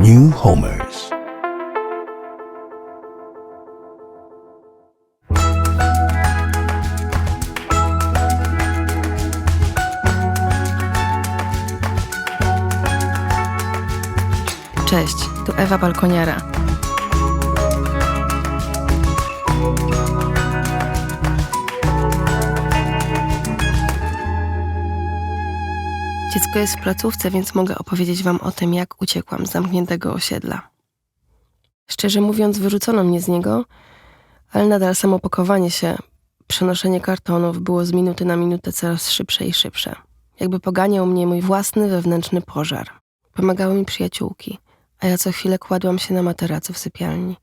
New Homers. Cześć, tu Ewa Balkoniara. Dziecko jest w placówce, więc mogę opowiedzieć wam o tym, jak uciekłam z zamkniętego osiedla. Szczerze mówiąc, wyrzucono mnie z niego, ale nadal samo pakowanie się, przenoszenie kartonów było z minuty na minutę coraz szybsze i szybsze. Jakby poganiał mnie mój własny wewnętrzny pożar. Pomagały mi przyjaciółki, a ja co chwilę kładłam się na materacu w sypialni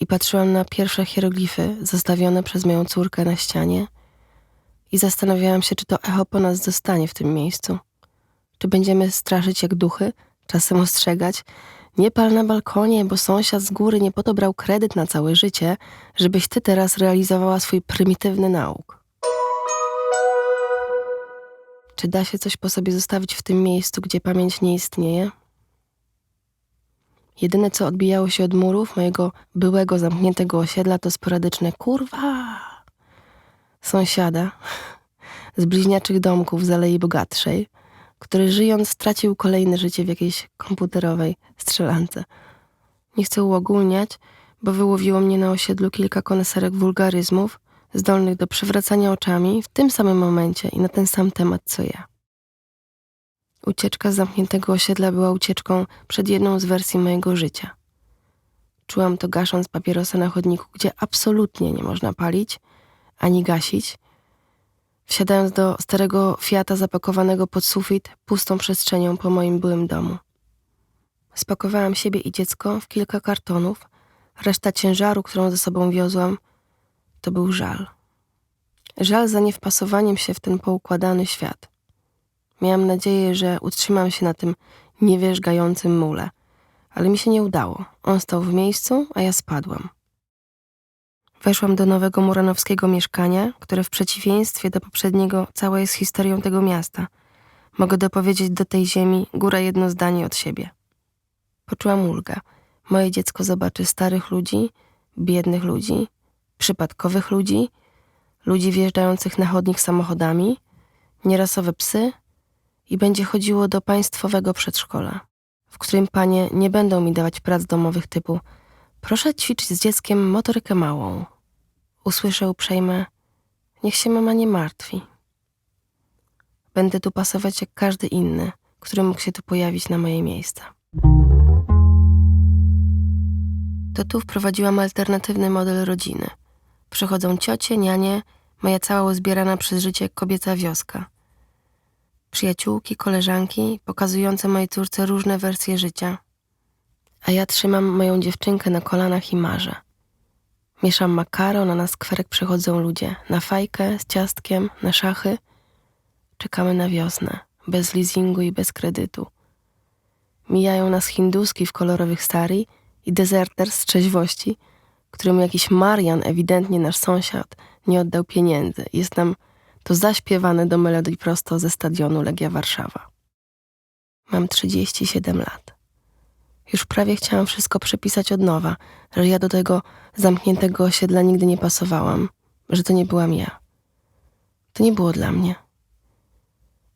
i patrzyłam na pierwsze hieroglify zostawione przez moją córkę na ścianie i zastanawiałam się, czy to echo po nas zostanie w tym miejscu. Czy będziemy straszyć jak duchy, czasem ostrzegać, nie pal na balkonie, bo sąsiad z góry nie po to brał kredyt na całe życie, żebyś ty teraz realizowała swój prymitywny nauk. Czy da się coś po sobie zostawić w tym miejscu, gdzie pamięć nie istnieje? Jedyne, co odbijało się od murów mojego byłego zamkniętego osiedla, to sporadyczne kurwa sąsiada z bliźniaczych domków z Alei Bogatszej, który żyjąc stracił kolejne życie w jakiejś komputerowej strzelance. Nie chcę uogólniać, bo wyłowiło mnie na osiedlu kilka koneserek wulgaryzmów, zdolnych do przewracania oczami w tym samym momencie i na ten sam temat co ja. Ucieczka z zamkniętego osiedla była ucieczką przed jedną z wersji mojego życia. Czułam to gasząc papierosa na chodniku, gdzie absolutnie nie można palić ani gasić. Wsiadając do starego Fiata zapakowanego pod sufit pustą przestrzenią po moim byłym domu. Spakowałam siebie i dziecko w kilka kartonów. Reszta ciężaru, którą ze sobą wiozłam, to był żal. Żal za niewpasowaniem się w ten poukładany świat. Miałam nadzieję, że utrzymam się na tym niewierzgającym mule, ale mi się nie udało. On stał w miejscu, a ja spadłam. Weszłam do nowego muranowskiego mieszkania, które w przeciwieństwie do poprzedniego całe jest historią tego miasta. Mogę dopowiedzieć do tej ziemi góra jedno zdanie od siebie. Poczułam ulgę. Moje dziecko zobaczy starych ludzi, biednych ludzi, przypadkowych ludzi, ludzi wjeżdżających na chodnik samochodami, nierasowe psy i będzie chodziło do państwowego przedszkola, w którym panie nie będą mi dawać prac domowych typu proszę ćwiczyć z dzieckiem motorykę małą. Usłyszę uprzejme niech się mama nie martwi. Będę tu pasować jak każdy inny, który mógł się tu pojawić na moje miejsca. To tu wprowadziłam alternatywny model rodziny. Przychodzą ciocie, nianie, moja cała uzbierana przez życie kobieca wioska. Przyjaciółki, koleżanki, pokazujące mojej córce różne wersje życia. A ja trzymam moją dziewczynkę na kolanach i marzę. Mieszam makaron, a na skwerek przychodzą ludzie. Na fajkę z ciastkiem, na szachy. Czekamy na wiosnę, bez leasingu i bez kredytu. Mijają nas hinduski w kolorowych sari i dezerter z trzeźwości, któremu jakiś Marian, ewidentnie nasz sąsiad, nie oddał pieniędzy. Jest nam to zaśpiewane do melodii prosto ze stadionu Legia Warszawa. Mam 37 lat. Już prawie chciałam wszystko przepisać od nowa, że ja do tego zamkniętego osiedla nigdy nie pasowałam, że to nie byłam ja. To nie było dla mnie.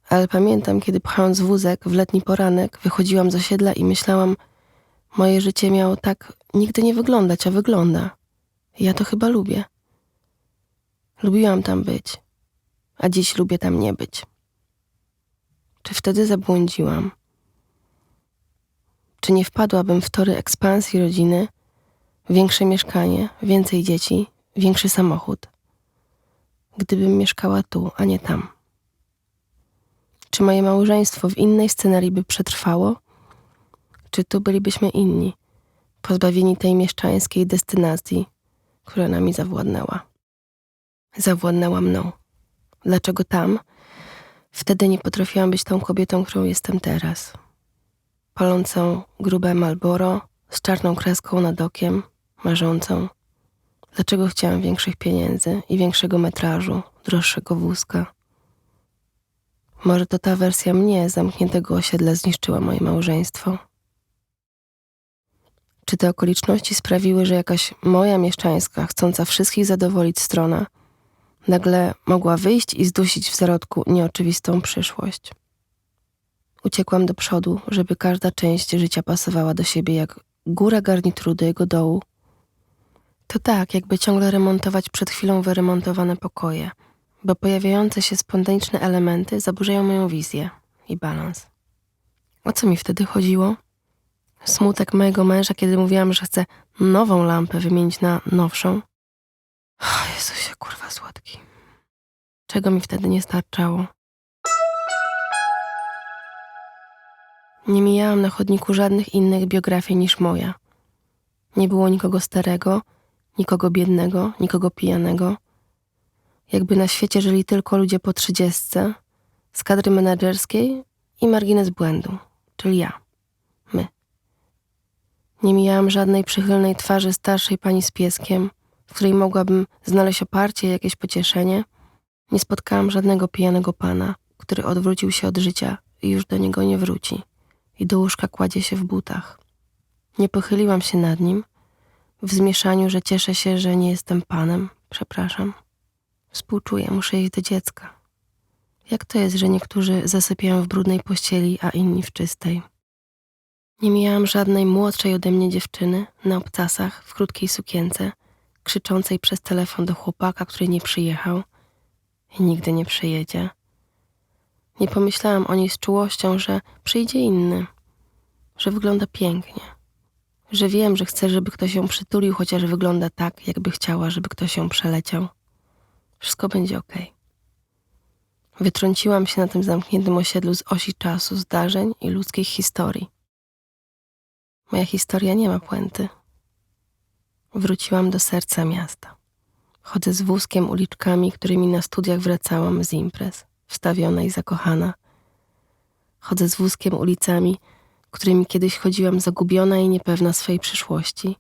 Ale pamiętam, kiedy pchając wózek w letni poranek, wychodziłam z osiedla i myślałam, moje życie miało tak nigdy nie wyglądać, a wygląda. Ja to chyba lubię. Lubiłam tam być, a dziś lubię tam nie być. Czy wtedy zabłądziłam? Czy nie wpadłabym w tory ekspansji rodziny, większe mieszkanie, więcej dzieci, większy samochód, gdybym mieszkała tu, a nie tam? Czy moje małżeństwo w innej scenarii by przetrwało? Czy tu bylibyśmy inni, pozbawieni tej mieszczańskiej destynacji, która nami zawładnęła? Zawładnęła mną. Dlaczego tam? Wtedy nie potrafiłam być tą kobietą, którą jestem teraz palącą grube Malboro z czarną kreską nad okiem, marzącą. Dlaczego chciałam większych pieniędzy i większego metrażu, droższego wózka? Może to ta wersja mnie, zamkniętego osiedla, zniszczyła moje małżeństwo? Czy te okoliczności sprawiły, że jakaś moja mieszczańska, chcąca wszystkich zadowolić strona, nagle mogła wyjść i zdusić w zarodku nieoczywistą przyszłość? Uciekłam do przodu, żeby każda część życia pasowała do siebie jak góra garnituru do jego dołu. To tak, jakby ciągle remontować przed chwilą wyremontowane pokoje, bo pojawiające się spontaniczne elementy zaburzają moją wizję i balans. O co mi wtedy chodziło? Smutek mojego męża, kiedy mówiłam, że chcę nową lampę wymienić na nowszą. O Jezusie, kurwa słodki. Czego mi wtedy nie starczało? Nie mijałam na chodniku żadnych innych biografii niż moja. Nie było nikogo starego, nikogo biednego, nikogo pijanego. Jakby na świecie żyli tylko ludzie po trzydziestce, z kadry menedżerskiej i margines błędu, czyli ja, my. Nie mijałam żadnej przychylnej twarzy starszej pani z pieskiem, w której mogłabym znaleźć oparcie jakieś pocieszenie. Nie spotkałam żadnego pijanego pana, który odwrócił się od życia i już do niego nie wróci i do łóżka kładzie się w butach. Nie pochyliłam się nad nim, w zmieszaniu, że cieszę się, że nie jestem panem, przepraszam. Współczuję, muszę iść do dziecka. Jak to jest, że niektórzy zasypiają w brudnej pościeli, a inni w czystej? Nie mijałam żadnej młodszej ode mnie dziewczyny na obcasach w krótkiej sukience, krzyczącej przez telefon do chłopaka, który nie przyjechał i nigdy nie przyjedzie. Nie pomyślałam o niej z czułością, że przyjdzie inny, że wygląda pięknie, że wiem, że chcę, żeby ktoś ją przytulił, chociaż wygląda tak, jakby chciała, żeby ktoś ją przeleciał. Wszystko będzie okej. Wytrąciłam się na tym zamkniętym osiedlu z osi czasu, zdarzeń i ludzkich historii. Moja historia nie ma puenty. Wróciłam do serca miasta. Chodzę z wózkiem uliczkami, którymi na studiach wracałam z imprez, wstawiona i zakochana. Chodzę z wózkiem ulicami, którymi kiedyś chodziłam zagubiona i niepewna swojej przyszłości,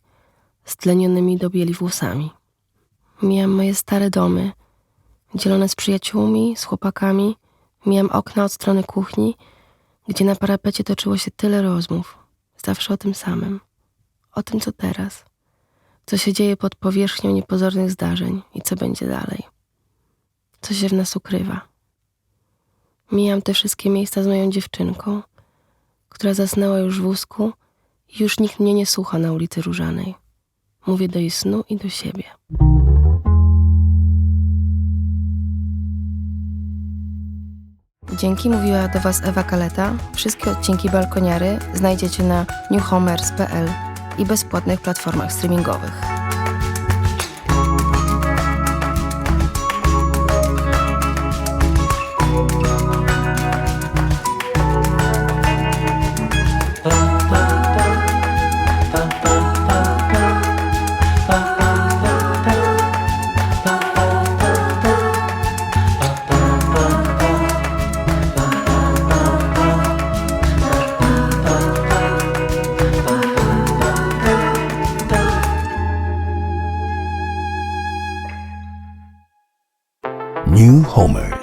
stlenionymi do bieli włosami. Mijam moje stare domy, dzielone z przyjaciółmi, z chłopakami. Mijam okna od strony kuchni, gdzie na parapecie toczyło się tyle rozmów. Zawsze o tym samym. O tym, co teraz. Co się dzieje pod powierzchnią niepozornych zdarzeń i co będzie dalej. Co się w nas ukrywa. Mijam te wszystkie miejsca z moją dziewczynką, która zasnęła już w wózku i już nikt mnie nie słucha na ulicy Różanej. Mówię do jej snu i do siebie. Dzięki mówiła do Was Ewa Kaleta. Wszystkie odcinki Balkoniary znajdziecie na newhomers.pl i bezpłatnych platformach streamingowych. New Homers.